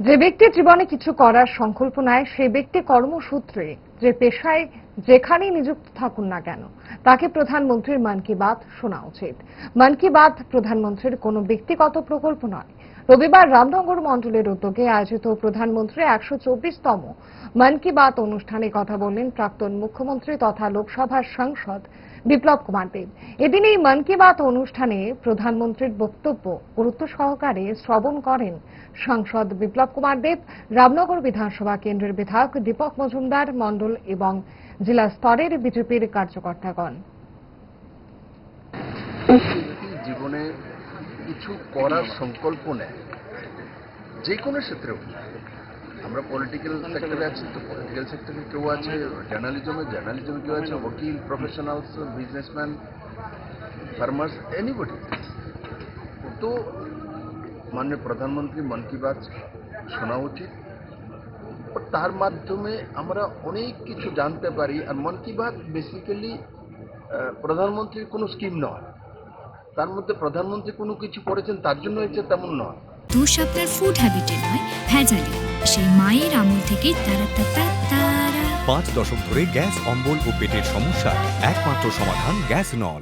যে ব্যক্তির জীবনে কিছু করার সংকল্প নেয় সেই ব্যক্তি কর্মসূত্রে যে পেশায় যেখানেই নিযুক্ত থাকুন না কেন, তাকে প্রধানমন্ত্রীর মন কি বাত শোনা উচিত। মন কি বাত প্রধানমন্ত্রীর কোনো ব্যক্তিগত প্রকল্প নয়। রবিবার রামনগর মণ্ডলের উদ্যোগে আয়োজিত প্রধানমন্ত্রী একশো চব্বিশতম মন কি বাত অনুষ্ঠানে কথা বললেন প্রাক্তন মুখ্যমন্ত্রী তথা লোকসভার সাংসদ বিপ্লব কুমার দেব। এদিন এই মন কি বাত অনুষ্ঠানে প্রধানমন্ত্রীর বক্তব্য গুরুত্ব সহকারে শ্রবণ করেন সাংসদ বিপ্লব কুমার দেব, রামনগর বিধানসভা কেন্দ্রের বিধায়ক দীপক মজুমদার, মণ্ডল এবং জেলা স্তরের বিজেপির কার্যকর্তাগণ। জীবনে কিছু করার সংকল্প নেয়। যে কোনো ক্ষেত্রে আমরা পলিটিক্যাল সেক্টরে আছি তো পলিটিক্যাল সেক্টরে কেউ আছে জার্নালিজমে জার্নালিজমে কেউ আছে ওকিল প্রফেশনালস বিজনেসম্যান ফার্মার্স এনিবডি তো মাননীয় প্রধানমন্ত্রী মন কি বাত শোনা উচিত। তার মাধ্যমে আমরা অনেক কিছু জানতে পারি। আর মন কি বাত বেসিক্যালি প্রধানমন্ত্রীর কোনো স্কিম নয়। তার মধ্যে প্রধানমন্ত্রী কোনো কিছু করেছেন তার জন্য হয়েছে তেমন নয়। দোষ আপনার ফুড হ্যাবিটে নয় ভেজালে। সেই মায়ের আমল থেকে তারা পাঁচ দশক ধরে গ্যাস অম্বল ও পেটের সমস্যা একমাত্র সমাধান গ্যাস নল।